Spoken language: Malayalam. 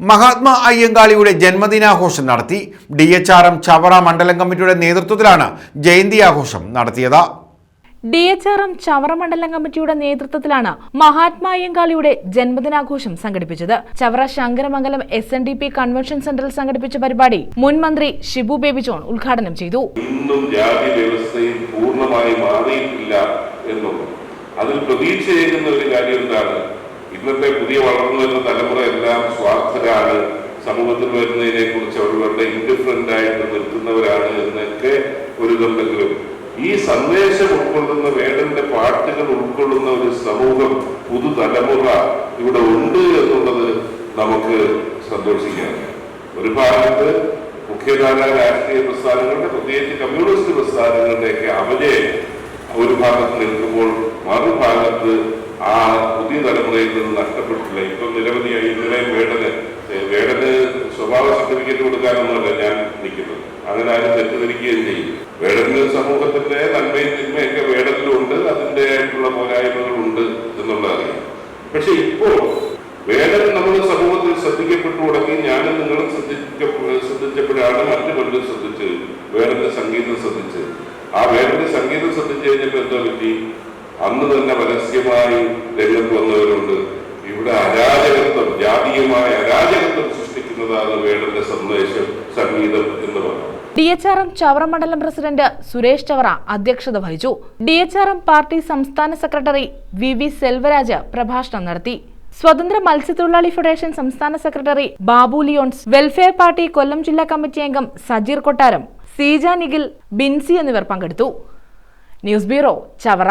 മഹാത്മാ അയ്യങ്കാളിയുടെ ജന്മദിനാഘോഷം നടത്തി D H R M Chavara മണ്ഡലം കമ്മിറ്റിയുടെ നേതൃത്വത്തിലാണ് ജയന്തി ആഘോഷം നടത്തിയത്. D H R M Chavara മണ്ഡലം കമ്മിറ്റിയുടെ നേതൃത്വത്തിലാണ് മഹാത്മാ അയ്യങ്കാളിയുടെ ജന്മദിനാഘോഷം സംഘടിപ്പിച്ചത്. Chavara Sankaramangalam S N D P convention സെന്ററിൽ സംഘടിപ്പിച്ച പരിപാടി മുൻ മന്ത്രി ഷിബു ബേബി ജോൺ ഉദ്ഘാടനം ചെയ്തു. ഇന്നും ജാതി വ്യവസ്ഥയും പൂർണമായി മാറിയിട്ടില്ല എന്നുള്ളത്. അതിൽ പ്രതീക്ഷയേകുന്ന ഒരു കാര്യം എന്താണ്? ഇന്നത്തെ പുതിയ വളർന്നു വരുന്ന തലമുറ എല്ലാം സ്വാർത്ഥരാണ്. സമൂഹത്തിൽ വരുന്നതിനെ കുറിച്ച് അവരുടെ ഇൻഡിഫറന്റ് ആയിട്ട് നിൽക്കുന്നവരാണ് എന്നൊക്കെ ഒരു ഇതുണ്ടെങ്കിലും ഈ സന്ദേശം ഉൾക്കൊള്ളുന്ന വേടന്റെ പാട്ടുകൾ ഉൾക്കൊള്ളുന്ന ഒരു സമൂഹം പുതുതലമുറ ഇവിടെ ഉണ്ട് എന്നുള്ളത് നമുക്ക് സന്തോഷിക്കാം. ഒരു ഭാഗത്ത് മുഖ്യധാര രാഷ്ട്രീയ പ്രസ്ഥാനങ്ങളുടെ പ്രത്യേകിച്ച് കമ്മ്യൂണിസ്റ്റ് പ്രസ്ഥാനങ്ങളുടെയൊക്കെ അവജയം ഒരു ഭാഗത്ത് നിൽക്കുമ്പോൾ മറുഭാഗത്ത് ആ പുതിയ തലമുറയിൽ നിന്ന് നഷ്ടപ്പെട്ടില്ല ഇപ്പം നിരവധിയായി ഇന്നലെ വേടന് വേടന് സ്വഭാവ സർട്ടിഫിക്കറ്റ് കൊടുക്കാനൊന്നുമല്ല ഞാൻ നിൽക്കുന്നത്. അങ്ങനെ ആരും തെറ്റിദ്ധരിക്കുകയും ചെയ്യും വേടന് സമൂഹത്തിന്റെ നന്മയും തിന്മയൊക്കെ വേടനിലുണ്ട് അതിന്റെതായിട്ടുള്ള പോരായ്മകളുണ്ട് എന്നുള്ളതറിയാം പക്ഷെ ഇപ്പോൾ വേടൻ നമ്മുടെ സമൂഹത്തിൽ ശ്രദ്ധിക്കപ്പെട്ടു തുടങ്ങി ഞാനും നിങ്ങളും ശ്രദ്ധിക്ക ശ്രദ്ധിച്ചപ്പോഴാണ് മറ്റു പലരും ശ്രദ്ധിച്ചത്. വേടന്റെ സംഗീതം ശ്രദ്ധിച്ചത്. ആ വേടന്റെ സംഗീതം ശ്രദ്ധിച്ചു കഴിഞ്ഞപ്പോൾ എന്താ പറ്റി? അന്ന് തന്നെ പരസ്യമായി രംഗത്ത് വന്നവരുണ്ട്. ഇവിടെ അരാജകത്വം ജാതീയമായ അരാജകത്വം സൃഷ്ടിക്കുന്നതാണ് വേടന്റെ സന്ദേശം സംഗീതം എന്ന് പറഞ്ഞു D H R M Chavara മണ്ഡലം പ്രസിഡന്റ് സുരേഷ് ചവറ അധ്യക്ഷത വഹിച്ചു. D H R M party സംസ്ഥാന സെക്രട്ടറി വി വി സെൽവരാജ് പ്രഭാഷണം നടത്തി. സ്വതന്ത്ര മത്സ്യത്തൊഴിലാളി ഫെഡറേഷൻ സംസ്ഥാന secretary Babu Lyons welfare party Kollam ജില്ലാ കമ്മിറ്റി അംഗം സജീർ കൊട്ടാരം സീജ നിഖിൽ ബിൻസി എന്നിവർ പങ്കെടുത്തു. News bureau Chavara.